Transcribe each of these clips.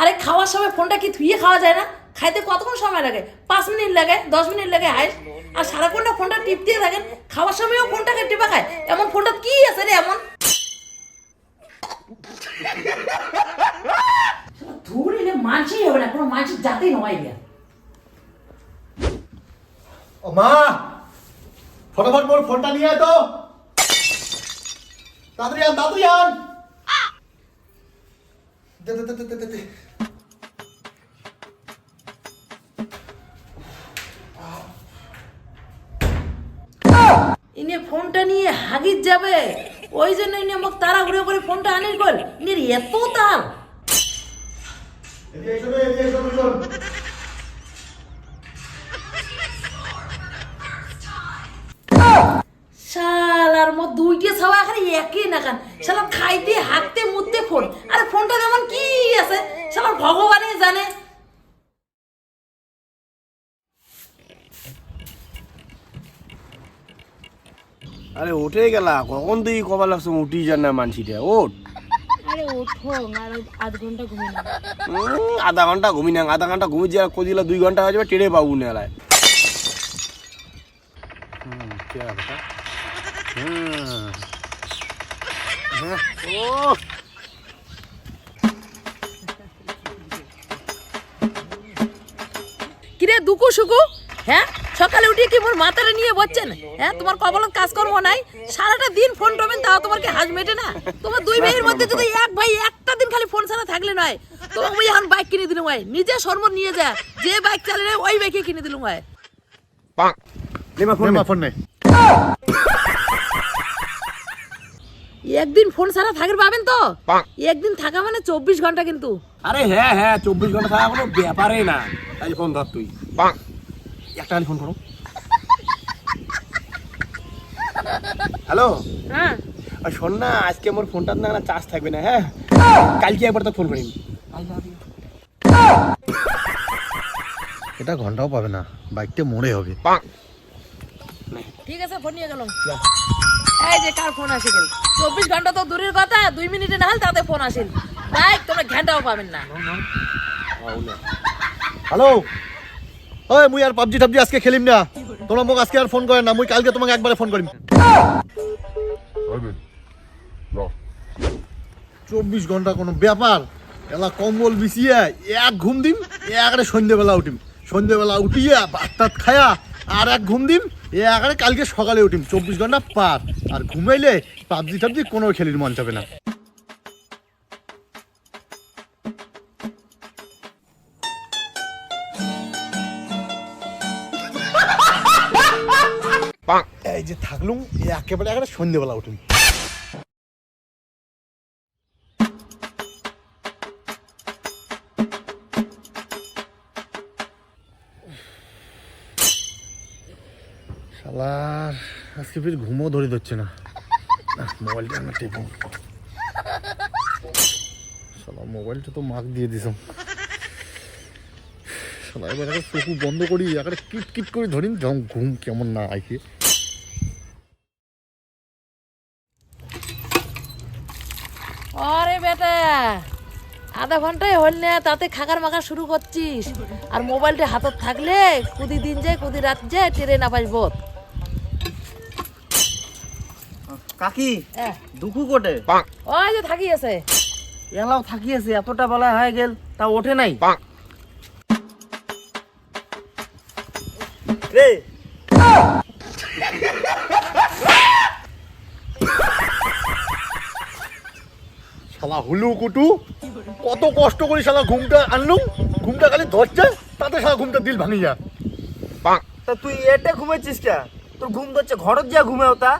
আরে খাওয়ার সময় ফোনটা কি ধুয়ে খাওয়া যায় না? খাইতে কতক্ষণ সময় লাগে? পাঁচ মিনিট লাগে, দশ মিনিট লাগে হাইস আর সারাক্ষণটা ফোনটা টিপ দিয়ে থাকেন, খাওয়ার সময়ও ফোনটাকে টিপা খায়। এমন ফোনটা কি আছে রে, এমন ধুর এলে মানসই হবে না কোনো মানুষের জাতেই নয় গিয়া ও মা ফটাফট মোর ফোনটা নিয়ে আয় তো। তাড়াতাড়ি আন তাড়াতাড়ি আন। দে দে দে দে, দে ইনে ফোনটা নিয়ে হাগির যাবে। ওই জন্য ইনে মোক তারা ঘুরে করে ফোনটা আনির কল। ইনের এত তাল। এদিকে এসো এদিকে এসো। শালার মো দুইটে ছাওয়া খালি একই না কান শালা খাইতে হাঁকতে মুততে ফোন। আরে ফোনটা যেমন কি আছে? শালা ভগবানই জানে। আরে উঠে গেলা কখন তুই কবার লাগছো উঠি যান না মানসিটা ওঠ। আরে ওঠো আর আধ ঘণ্টা ঘুমিয়ে আধা ঘণ্টা ঘুমি না আধা ঘণ্টা ঘুমি যা কদিলা দুই ঘণ্টা হয়ে যাবে টেরে পাবো না এলায়। হ্যাঁ, কিরে দুকু সুকু? হ্যাঁ? সকালে উঠে কি মোর মাথাটা নিয়ে বলছেন হ্যাঁ তোমার কপালত কাজকর্ম নাই সারাটা দিন ফোন টোবেন তাও তোমার কি হাজ মেটে না? তোমার দুই ভাইয়ের মধ্যে যদি এক ভাই একটা দিন খালি ফোন ছাড়া থাকলে নয় তোমাকে মুই এখন বাইক কিনে দিলাম ভাই। নিজে সর্ব নিয়ে যা যে বাইক চালালে ওই বাইকে কিনে দিলাম ভাই। ফোন নে নে। ফোন নে। একদিন ফোন ছাড়া থাকের পাবেন তো। একদিন থাকা মানে চব্বিশ ঘণ্টা কিন্তু। আরে হ্যাঁ হ্যাঁ চব্বিশ ঘণ্টা থাকা কোনো ব্যাপারই না। তাই ফোন ধর তুই। একটা খালি ফোন করো। হ্যালো? হ্যাঁ। আর শোন না আজকে আমার ফোনটার না চার্জ থাকবে না হ্যাঁ? কালকে একবার তো ফোন করিম এটা ঘন্টাও পাবে না বাইকটা মোড়ে হবে। ঠিক আছে ফোন নিয়ে গেলাম। এই যে কার ফোন আসে গেল চব্বিশ ঘণ্টা তো দূরের কথা দুই মিনিটে না হল তাতে ফোন আসেন। বাইক তোমরা ঘন্টাও পাবেন না। হ্যালো? ওই, মুই আর পাবজি টাবজি আজকে খেলিম না। তোমরা মোক আজকে আর ফোন করেন না, মুই কালকে তোমাকে একবারে ফোন করিম। চব্বিশ ঘণ্টা কোনো ব্যাপার? এলা কম্বল বিছিয়ে এক ঘুম দিম একারে সন্ধ্যেবেলা উঠিম। সন্ধ্যেবেলা উঠিয়া ভাত টাত খায়া আর এক ঘুম দিম একারে কালকে সকালে উঠিম। চব্বিশ ঘণ্টা পার। আর ঘুমাইলে পাবজি টাবজি কোনো খেলির মন চাবে না। এই যে থাকলুম একেবারে একেবারে সন্ধ্যেবেলা উঠিম শালার আজকে ফির ঘুমও ধরে ধরছে না। মোবাইলটা আমার টেপো শালা, মোবাইলটা তো মাক দিয়ে দিছাম শালা, এবার একটা চকু বন্ধ করি, একেবারে কিট কিট করে ধরিম যখন ঘুম কেমন না আইকে আরে বেটা আধা ঘন্টায় হল না তাতে খাকার মাখা শুরু করছিস। আর মোবাইলটা হাতত থাকলে কুদি দিন যায় কুদি রাত যায় টেরে না পাইব কাকি দুঃখু কোটে? ওই যে থাকি আছে। এলাও থাকি আছে এতটা বেলা হয়ে গেল তা ওঠে নাই। রে। শালা হুলু কুটু কত কষ্ট করে শালা ঘুমটা আনলুম ঘুমটা খালি ধরছে তাতে শালা ঘুমটা দিল ভাঙি যা তা তুই এটা ঘুমাইছিস কে? তোর ঘুম ধরছে ঘরত যা ঘুমেও তা।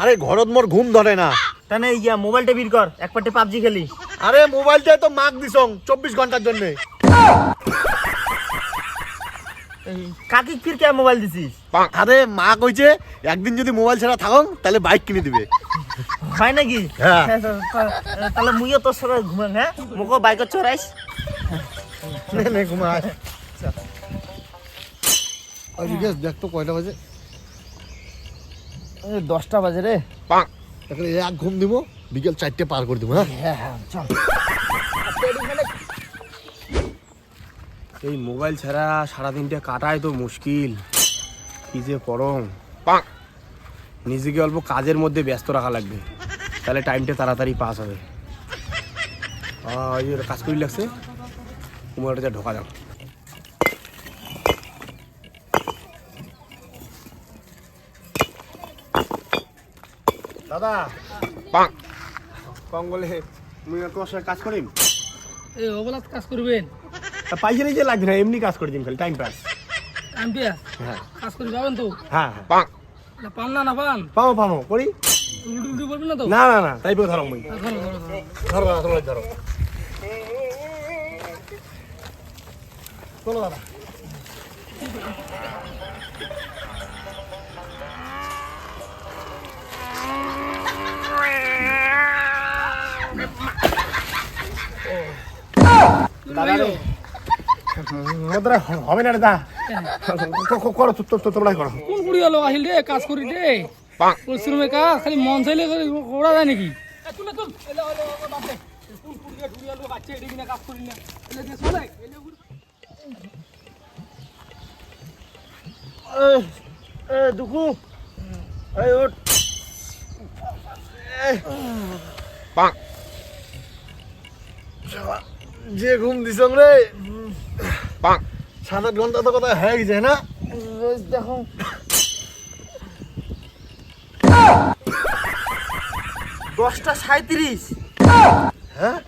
আরে ঘরত মোর ঘুম ধরে না। তানে ইয়া মোবাইলটা বির কর এক পাটে পাবজি খেলি। আরে মোবাইলটাই তো মাক দিছং চব্বিশ ঘণ্টার জন্য। কাকি ফির কে মোবাইল দিছিস? আরে মা কইছে একদিন যদি মোবাইল ছাড়া থাকং তাহলে বাইক কিনে দিবে। হয় নাকি? হ্যাঁ। তাহলে মুইও তোর ঘুমাম হ্যাঁ? মুখও বাইকে চড়াইস। নে নে ঘুমা আয়। আর জিজ্ঞেস দেখ তো কয়টা বাজে। এই দশটা বাজে রে। এক ঘুম দিব বিকেল চারটে পার করে দিব হ্যাঁ? হ্যাঁ হ্যাঁ চল। এই মোবাইল ছাড়া সারাদিনটা কাটাই তো মুশকিল। কি যে করম। নিজেকে অল্প কাজের মধ্যে ব্যস্ত রাখা লাগবে। তাহলে টাইমটা তাড়াতাড়ি পাস হবে। কাজ করি লাগছে। কুমারটা ঢোকা যাও দাদা মুই তোমার সঙ্গে কাজ করিম? এই ওবেলাত কাজ করবেন? তা পয়সা নিজে লাগবে না এমনি কাজ করে দিন খালি টাইম পাস আমি হ্যাঁ। কাজ করে যাবেন তো? হ্যাঁ হ্যাঁ। না পান না না পান পামো পামো করি উল্টি উল্টি করবেন না তো না না না তাই বলে ধরো মুই ধরো ধরো ধরো ধরো ধরো চলো দাদা হবে না রে দা করো তোমরাই করো কুড়ি হলো আহিল রে কাজ করি রে। পরিশ্রমে কাজ খালি মন চাইলে করে যায় নাকি? এ দুকু এই ওঠ। যে ঘুম দিছ রে। সাত আট ঘণ্টা তো কথা হয়ে গেছে না? দেখো। দশটা সাঁত্রিশ হ্যাঁ?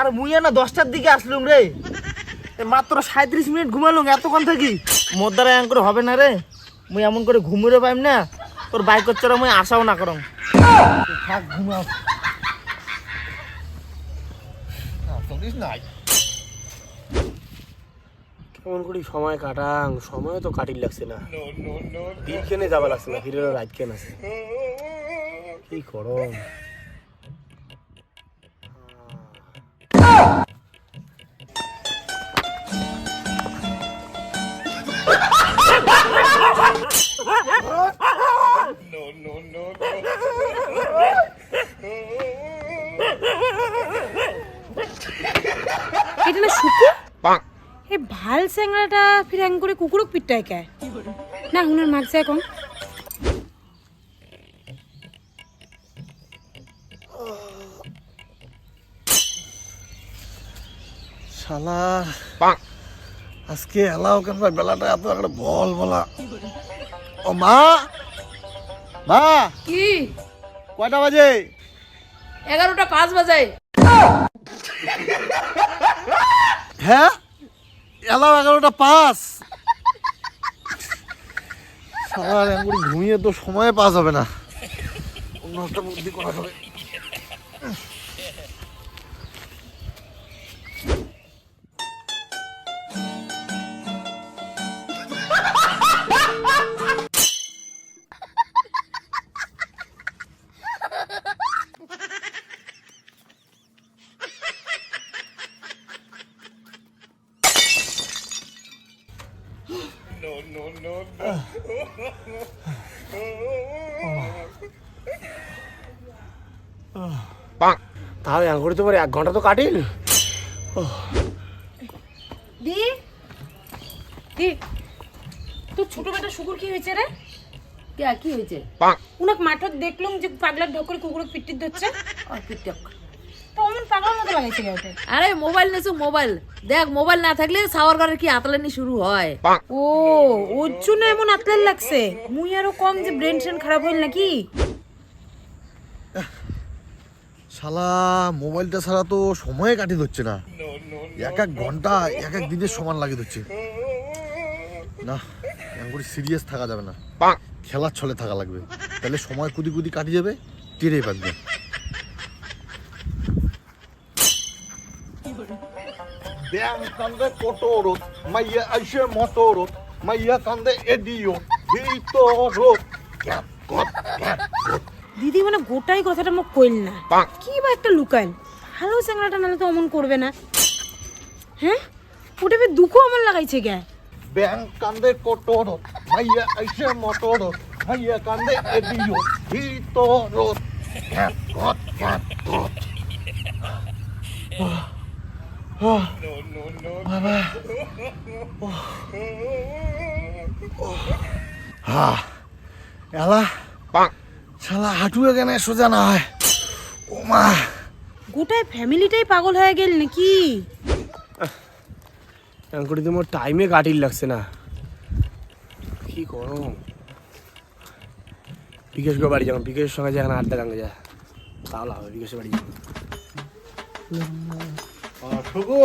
আর মুইয়া না দশটার দিকে আসলুম রে। মাত্র সাঁত্রিশ মিনিট ঘুমালুম এতক্ষণ থাকি। মোর দ্বারা এমন করে হবে না রে। মুই এমন করে ঘুমুরে পাইম না তোর বাইক চড়া মুই আশাও না করম। থাক ঘুমাও। নাই। কেমন করি সময় কাটাং? সময় তো কাটির লাগছে না। দিন কেনে যাবা লাগছে না ফিরে রাত কেন আছে। কি করম? এটা না শুকু? এই ভালো চেংৰাটা ফিৰাং কৰি কুকুৰক পিটাই কে? না শুনাৰ মাক যায় কম। শালা আজকে এলাও কেন ভাই? বেলাটা এত একটা বল বলা। ও মা! মা কি? কয়টা বাজে? এগারোটা পাঁচ বাজে। হ্যাঁ? এলাও এগারোটা পাঁচ। সারা ঘুমিয়ে তো সময় পাস হবে না। একটা বুদ্ধি করা হবে করে এক ঘণ্টা তো কাটিল। দি। দি। তোর ছোট বেটা শুকুর কি হয়েছে রে? কে কি হয়েছে? উনাক মাঠত দেখলুম যে পাগলার ঢকরে কুকুরক পিটিত ধরছে। আর টিকটক তো অমন পাগলার মতো লাগাইছে গে ওতে আরে মোবাইল নেছো মোবাইল। দেখ মোবাইল না থাকলে সাওয়ার ঘরের কি আতলানি শুরু হয়? ও ওর জন্য এমন আতলার লাগছে। মুই আরও কম যে ব্রেন ট্রেন খারাপ হইল নাকি? শালা মোবাইলটা ছাড়া তো সময় কাটি হচ্ছে না। এক এক ঘণ্টা এক এক দিনের সমান লাগে হচ্ছে না এমন করে সিরিয়াস থাকা যাবে না। খেলার ছলে থাকা লাগবে। তাহলে সময় কুদি কুদি কাটি যাবে টেরেই পারবে ব্যাং কান্দে কোটরত মাইয়া আইসে মটরত মাইয়া কান্দে এডিও ভিতরত ক্যাপ কট ক্যাপ। দিদি মানে গোটাই কথাটা মোক কইল না। কি বা একটা লুকাইল ভালো স্যাংরাটা নালে তো অমন করবে না। হ্যাঁ? ওটা ফের দুঃখ আমার লাগাইছে গে ব্যাংক কান্দে কোটর ভাইয়া আইসে মোটর ভাইয়া কান্দে এডিও ভিতর। ক্যাট কট হা। এলা। শালা হাঁটু এখানে সোজা না হয়। ও মা গোটাই ফ্যামিলিটাই পাগল হয়ে গেল নাকি? করে তো মোর টাইমে কাটিল লাগছে না। কি করো বিকেশ গো বাড়ি যাব বিকেশের সঙ্গে যা আড্ডা গাঙ্গে যা তাহলে হবে বিকেশের বাড়ি যাব। শুকু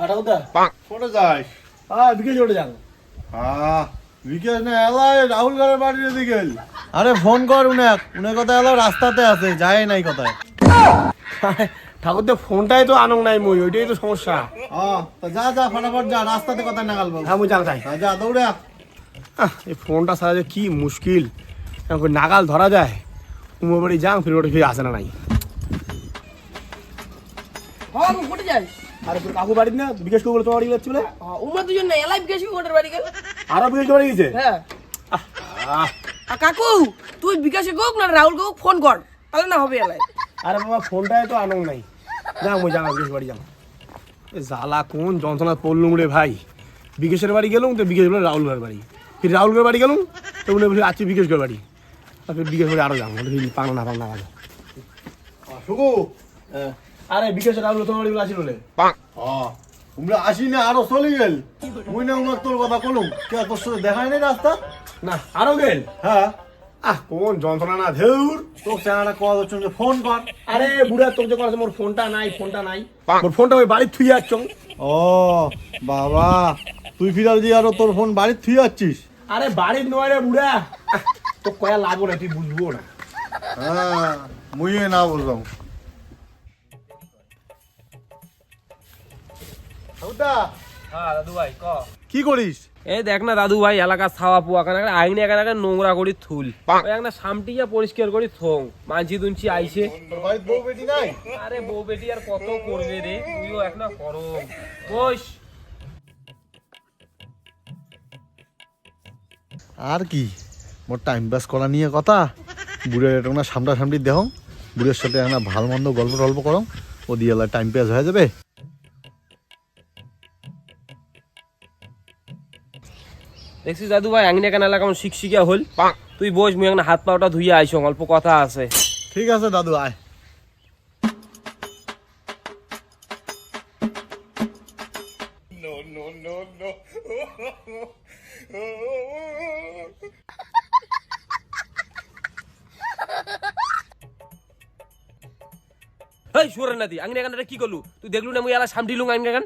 আটা কোথায়? কোথায় যাস? হ্যাঁ বিকেশ ওটা যাব। আহ, বিকেশ না এলাই রাহুল ঘরের বাড়ির দিকে আরে ফোন কর উনাক উনার কথা এলো রাস্তাতে আছে যায় নাই কথায়। ঠাকুর তো ফোনটাই তো আনন্দ নাই মই ওইটাই তো সমস্যা। হ্যাঁ তা যা যা ফটাফট যা রাস্তাতে কথা নাগাল বাবু হ্যাঁ মই জানা চাই যা, দৌড়ে। এই ফোনটা সারা যে কি মুশকিল। নাগাল ধরা যায়। উমর বাড়ি যাং ফিরে ওটা ফিরে আসে না নাই। হ্যাঁ কোটে যাই আরে তোর কাকু বাড়ি না বিকেশ করে তোমার বাড়ি যাচ্ছে বলে? উমা দুজন না এলাই বিকাশ কোটের বাড়ি গেল। আরও বিকেশ বাড়ি গেছে? হ্যাঁ। আহ, কাকু তুই বিকাশে গোক না রাহুল গোক ফোন কর তাহলে না হবে এলাই আরে বাবা ফোনটাই তো আনন্দ নাই। যা মই যাও বিকেশ বাড়ি যাও। এ জ্বালা কোন যন্ত্রণা পড়লুম রে ভাই। বিকেশের বাড়ি গেলুম তো বিকেশ বলে রাহুল ঘর বাড়ি। ফির রাহুল ঘর বাড়ি গেলুম তো উনি বলে আছি বিকেশ ঘর বাড়ি। আর ফির বিকেশ বাড়ি আরও যাও পানো না পানো না শুকু। আরে বিকেশ রাহুল তোমার বাড়ি বলে আসিল বলে? হ্যাঁ তোমরা আসি না আরও চলে গেল। মুই না উনার তোর কথা কলুম। কে তোর সাথে দেখায় নাই রাস্তা? না আরও গেল? হ্যাঁ। আহ কোন যন্ত্রণা না ধেউর। তোর চ্যানেলটা কল হচ্ছে যে ফোন কর। আরে বুড়া তোর যখন আছে মোর ফোনটা নাই ফোনটা নাই। মোর ফোনটা ওই বাড়ি থুই যাচ্ছ ও বাবা। তুই ফিরাল দিয়ে আরও তোর ফোন বাড়ির থুই যাচ্ছিস আরে বাড়ির নয় রে বুড়া। তো কয়া লাগো না তুই বুঝব না। হ্যাঁ মুইয়ে না হ্যাঁ দাদু ভাই ক? কি করিস? এই দেখ না দাদু ভাই এলাকা ছাওয়া পুয়া কানা আইনে এখানে নোংরা করি থুল। ওই একটা সামটিয়া পরিষ্কার করি থং মাঝি দুঞ্চি আইছে। বউ বেটি নাই? আরে বউ বেটি আর কত করবে রে তুইও একটা করম বস। আর কি মোর টাইম পাস করা নিয়ে কথা। বুড়ের এটা না সামটা সামটি দেহ বুড়ের সাথে একটা ভালো মন্দ গল্প টল্প করো ও দিয়ে টাইম পাস হয়ে যাবে। দেখছিস দাদু ভাই এখানে এলাকা কেমন শিকশিকা হল। তুই বস মুই একটা হাত পাওটা ধুইয়া আইস অল্প কথা আছে। ঠিক আছে দাদু আয়। সুরেন নাদি এখানে কি করলু? তুই দেখলু না মুই এলা সামটি লুং আইনে এখান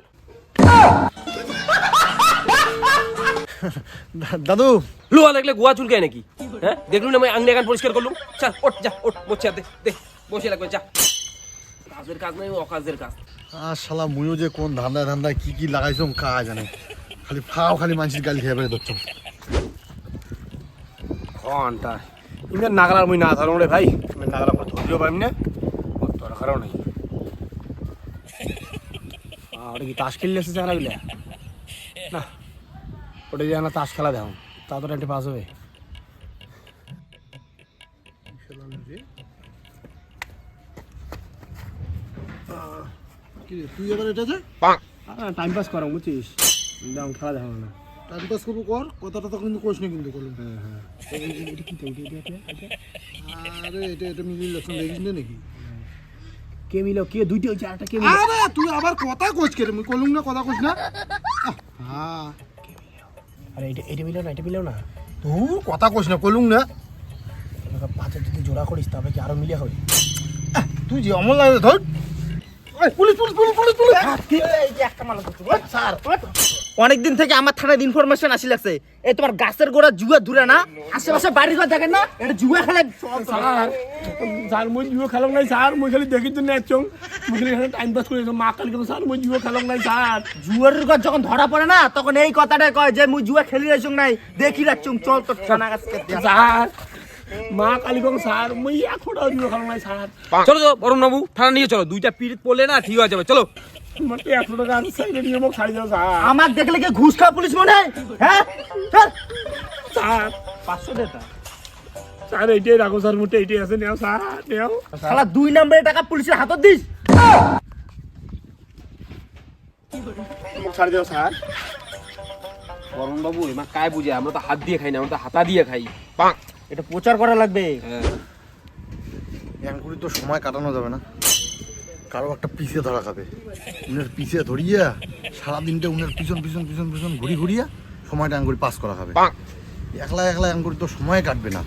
দাদু। লুয়া দেখলে গোয়া চুলকায় নাকি? হ্যাঁ? দেখলু না মুই আইনে এখান পরিষ্কার করলুম। চল ওঠ যা ওঠ বসে দে দে বসে লাগবে যা। কাজের কাজ নাই অকাজের কাজ। আর শালা মুইও যে কোন ধান্দায় ধান্দায় কি কি লাগাইছম কা জানে। খালি ফাও খালি মানুষের গালি খেয়ে বেড়ে ধরছ ঘণ্টা। ইমে নাগালার মুই না ধরম রে ভাই। ইমে নাগালা আমার ধৈর্য পাইম না। দরকারও নেই। ওটা কি তাস খেললে এসেছে বিলে না ওটা যে আমরা তাস খেলা দেখো তা তো একটা পাস হবে তুই এবার এটাতে টাইম পাস করো বুঝছিস? দাম খেলা দেখো না। টাইম পাস করব কর কথাটা তো কিন্তু কোশ কিন্তু করলাম আরে এটা এটা মিলিয়ে লক্ষণ দেখিস না নাকি? কে মিলো? কে? দুইটা হচ্ছে আরেকটা কে মিলো? আরে তুই আবার কথা কোচ কে মুই কলুম না কথা কোচ না। হ্যাঁ আরে এটা এটা মিলো না এটা মিলাও না। তু কথা কইস না কলুম না। পাঁচের যদি জোড়া করিস তবে কি আরও মিলে হবে? তুই যে অমল লাগে ধর। এই, police police police police police. অনেকদিন থেকে আমার থানায় ইনফরমেশন আসি লাগছে। এই তোমার গাছের গোড়া জুয়া দূরে না? আশেপাশে বাড়ি ঘর দেখেন না? এটা জুয়া খেলা স্যার স্যার মই জিও খেলং নাই স্যার। মই খালি দেখি তো নেচং মই খালি এখানে টাইম পাস করে মা কালকে তো স্যার মই জিও খেলং নাই স্যার। জুয়ার ঘর যখন ধরা পড়ে না তখন এই কথাটা কয় যে মুই জুয়া খেলি রাখছুম নাই দেখি রাখছুম চল তোর থানা কাছে স্যার মা কালীগঞ্জ স্যার মুই ফোটাও দিব নাই স্যার। চলো তো বরং বাবু থানা নিয়ে চলো। দুইটা পিরিত পড়লে না ঠিক হয়ে যাবে। চলো। তোমার তো একশো টাকা আমি সাইডে নিয়ে মোক ছাড়ি দাও স্যার। আমার দেখলে কি ঘুষ খাওয়া পুলিশ মনে হয়? হ্যাঁ? স্যার। পাঁচশো টাকা স্যার এইটাই রাখো স্যার মুটে এইটাই আছে নেও স্যার নেও। শালা দুই নম্বরের টাকা পুলিশের হাতত দিস? মোক ছাড়ি দাও স্যার। বরং বাবু এমা কায় বুঝে? আমরা তো হাত দিয়ে খাই না আমরা তো হাতা দিয়ে খাই। পাক এটা প্রচার করা লাগবে। হ্যাঁ। এমন তো সময় কাটানো যাবে না। কারও একটা পিছে ধরা খাবে। উনার পিছে ধরিয়া সারাদিনটা উনার পিছন পিছন পিছন পিছন ঘুরি ঘুরিয়া সময়টা আঙ্গুরি পাস করা খাবে একলা একলা আঙ্গুরি তো সময় কাটবে না।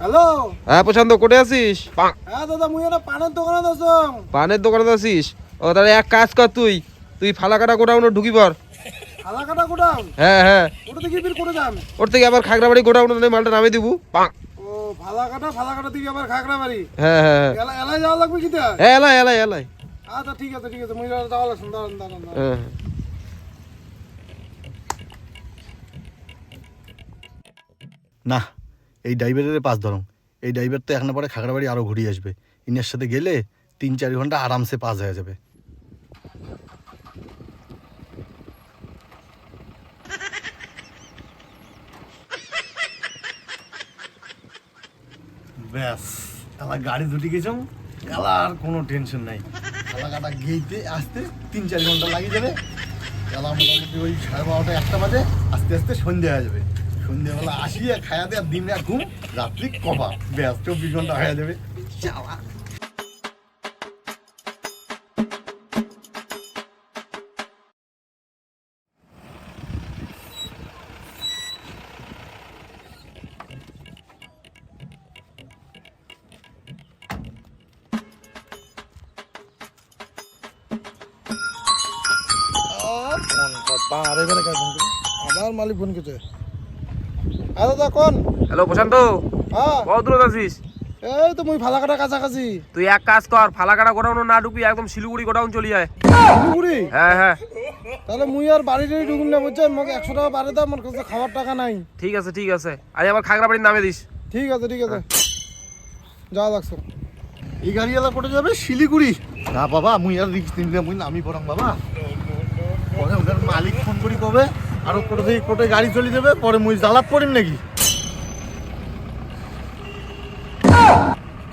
হ্যালো? হ্যাঁ প্রশান্ত কোটে আছিস? হ্যাঁ দাদা মুই একটা পানের দোকানে আছো পানের দোকানে আছিস? ও তাহলে এক কাজ কর তুই। তুই ফালাকাটা গোডাউনে ঢুকি পর হালাকাটা গোডাউন? হ্যাঁ হ্যাঁ। ওটা থেকে বের করে যান ওর থেকে আবার খাগড়াবাড়ি গোডাউনে মালটা নামে দিব। পাক ও ফালাকাটা ফালাকাটা থেকে আবার খাগড়া বাড়ি হ্যাঁ হ্যাঁ হ্যাঁ। এলা এলাই যাওয়া লাগবে কি হ্যাঁ এলাই এলাই এলাই। আচ্ছা ঠিক আছে ঠিক আছে মুই যাওয়া লাগছে দাঁড়ান দাঁড়ান দাঁড়ান। হ্যাঁ না এই ড্রাইভারের পাস ধরুন। এই ড্রাইভার তো এখন পরে খাগড়াবাড়ি আরও ঘুরিয়ে আসবে। ইনার সাথে গেলে তিন চার ঘণ্টা আরামসে পাস হয়ে যাবে। ব্যাস, তাহলে গাড়ি দুটি গেছ এলা আর কোনো টেনশন নাই। এলাকাটা গেইতে আসতে তিন চার ঘণ্টা লাগিয়ে যাবে। এলা মোটামুটি ওই সাড়ে বারোটা একটা বাজে, আস্তে আস্তে সন্ধে হয়ে যাবে। সন্ধ্যেবেলা আসিয়া খায়াতে আর দিন ঘুম, রাত্রি কবা ব্যাস, চব্বিশ ঘণ্টা হয়ে যাবে। চালা। আবার ফোন করছে। হ্যাঁ দাদা কোন? হ্যালো প্রশান্ত। হ্যাঁ। কত দূর আছিস? এই তো মুই ফালাকাটা কাছাকাছি। তুই এক কাজ কর ফালাকাটা গোডাউনে না ঢুকবি একদম শিলিগুড়ি গোডাউন চলে যায় শিলিগুড়ি? হ্যাঁ হ্যাঁ। তাহলে মুই আর বাড়ি টাড়ি ঢুকুন না বুঝছেন? আমাকে একশো টাকা বাড়ি দাও আমার কাছে খাওয়ার টাকা নাই। ঠিক আছে ঠিক আছে। আরে আবার খাগড়াবাড়ির নামে দিস। ঠিক আছে ঠিক আছে। যাওয়া লাগছে এই গাড়িওয়ালা কোটে যাবে? শিলিগুড়ি? না বাবা মুই আর রিক্স নিন মুই নামি পড়াম বাবা। ওদের মালিক ফোন করি কবে? আর কোটে থেকে কোটে গাড়ি চলে যাবে, পরে মুই জ্বালাত করিম নাকি?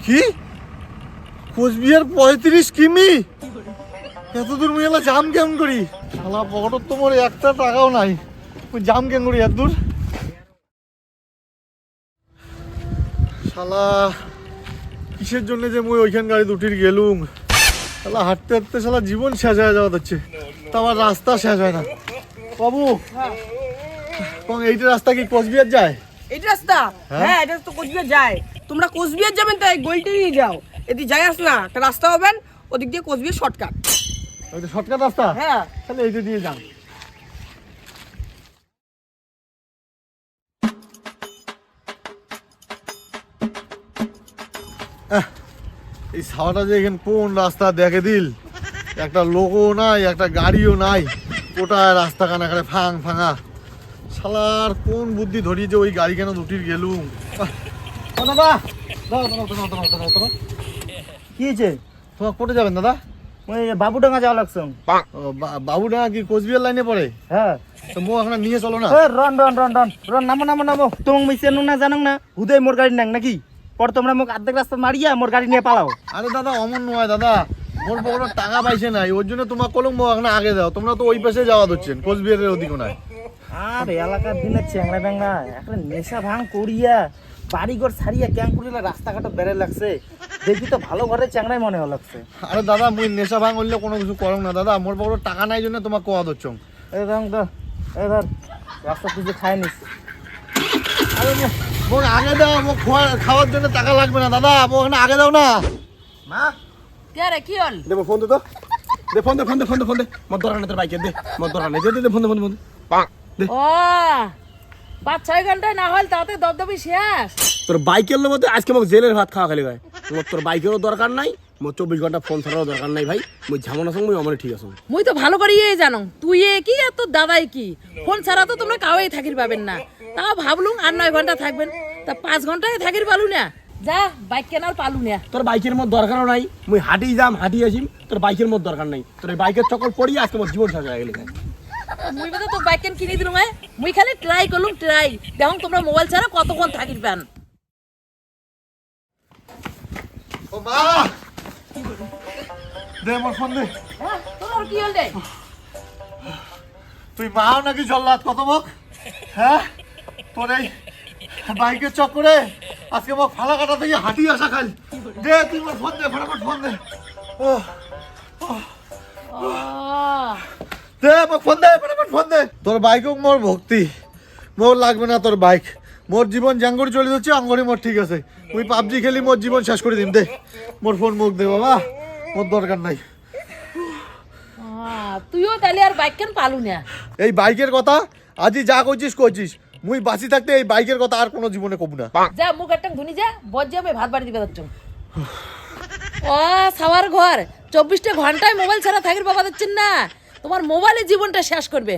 কি? কোচবিহার পঁয়ত্রিশ কিমি? এত দূর মুই এলা জাম কেমন করি। শালা পকেটত তো মোর একটা টাকাও নাই। মুই জাম কেমন করি এত দূর শালা, কিসের জন্য যে মুই ওইখান গাড়ি দুটির গেলুম? শালা হাঁটতে হাঁটতে শালা জীবন শেষ হয়ে যাওয়া হচ্ছে। তা আমার রাস্তা শেষ হয় না। বাবু কং এইটা রাস্তা কি কোচবিহার যায়? এই রাস্তা? হ্যাঁ। এটা তো কোচবিহার যায়। তোমরা কোচবিহার যাবেন তাই গোলটি নিয়ে যাও। এদিকে যাই আস না একটা রাস্তা হবেন ওদিক দিয়ে কোচবিহার শর্টকাট ওইটা শর্টকাট রাস্তা? হ্যাঁ। তাহলে এইটা দিয়ে যান। এই সাওয়াটা যে এখানে কোন রাস্তা দেখে দিল? একটা লোকও নাই একটা গাড়িও নাই। কোটায় রাস্তা কানাকারে ফাং ফাঙা শালার কোন বুদ্ধি ধরিয়ে যে ওই গাড়ি কেন দুটির গেলুম? কি হয়েছে? তোমার কোটে যাবেন দাদা? মুই বাবুডাঙ্গা যাওয়া লাগছে। ও, বা- কি কোচবিহার লাইনে পড়ে? হ্যাঁ। তো মো এখন নিয়ে চলো না। রন রন রন রন রন নামো নামো নামো। তোমাক মুই না জানো না হুদয় মোর গাড়ি নাং নাকি? পর তোমরা মোক আর্ধেক রাস্তা মারিয়া মোর গাড়ি নিয়ে পালাও। আরে দাদা অমন নয় দাদা। মোর পকেটে টাকা পাইছে নাই ওর জন্য তোমার কলম এখন আগে দাও তোমরা তো ওই পাশে যাওয়া দিচ্ছেন কোচবিহারের ওদিকে নাই আর এলাকার দিনের চ্যাংড়া ব্যাংড়া একটা নেশা ভাঙ করিয়া বাড়িঘর ছাড়িয়া ক্যাং করিলা রাস্তাঘাটে বেড়ে লাগছে। দেখি তো ভালো ঘরে চ্যাংড়াই মনে হল লাগছে। আরে দাদা মুই নেশা ভাঙ হইলে কোনো কিছু করো না দাদা মোর পকেটে টাকা নাই জন্য তোমার কোয়া দিচ্ছ এই ধর ধর এই ধর রাস্তা তুই খাই নিস। আরে মো- মোক আগে দাও খোয়া- খাওয়ার জন্য টাকা লাগবে না দাদা মোক ওখানে আগে দাও না। মা কে রে কি হল? দে ফোন দে তো। দে ফোন দে ফোন দে ফোন দে ফোন দে। মোর দরকার নেই তোর বাইকে দে। মোর দরকার নেই দে দে দে ফোন দে ফোন দে পাক। ও পাঁচ ছয় ঘন্টায় না হল তাতে দবদবি শেষ। তোর বাইকের মধ্যে আজকে আমাকে জেলের ভাত খাওয়া খালি ভাই। মোর তোর বাইকেরও দরকার নাই মোর চব্বিশ ঘণ্টা ফোন ছাড়ারও দরকার নাই ভাই। মুই ঝামনা সঙ্গে মুই আমার ঠিক আছে। মুই তো ভালো করিয়ে জানো। তুই এ কি আর তোর দাদাই কি? ফোন ছাড়া তো তোমরা কাউই থাকির পাবেন না। তা ভাবলুম আর নয় ঘণ্টা থাকবেন। তা পাঁচ ঘন্টায় থাকির পালু না? যা বাইক কেনার পালু না। তোর বাইকের মধ্যে দরকারও নাই মুই হাঁটি যাম হাঁটি আসিম তোর বাইকের মধ্যে দরকার নাই। তোর বাইকের চক্কর পড়ি আজকে মোর জীবন শেষ হয়ে গেলে। মুই তো তোর বাইক কেন কিনে দিলুম মুই খালি ট্রাই করলুম ট্রাই দেখুন তোমরা মোবাইল ছাড়া কতক্ষণ থাকির পান। ও মা! দে আমার ফোন দে। তোর কি হল তুই মাও নাকি জল্লাদ কত মুখ হ্যাঁ? তোর এই বাইকের চক্করে? আজকে মোক ফালা কাটা থেকে হাঁটি আসা খালি। দে তুই আমার ফোন দে ফটাফট ফোন দে। দে মোক ফোন দে ফটাফট ফোন দে। তোর বাইক মোর ভক্তি। মোর লাগবে না তোর বাইক। মোর জীবন জাঙ্গুরি চলে যাচ্ছে আঙ্গুরি মোর ঠিক আছে। তুই পাবজি খেলি মোর জীবন শেষ করে দিন দে। মোর ফোন মুখ দে বাবা। মোর দরকার নাই। তুইও তাহলে আর বাইক কেন পালু না? এই বাইকের কথা আজই যা করছিস করছিস মুই বাঁচি থাকতে এই বাইকের কথা আর কোনো জীবনে কব না। যা মুখ একটা ধুনি যা বজ আমি ভাত বাড়ি দিবে যাচ্ছ ও সাওয়ার ঘর। চব্বিশটা ঘন্টায় মোবাইল ছাড়া থাকির বাবা দিচ্ছেন না। তোমার মোবাইলে জীবনটা শেষ করবে।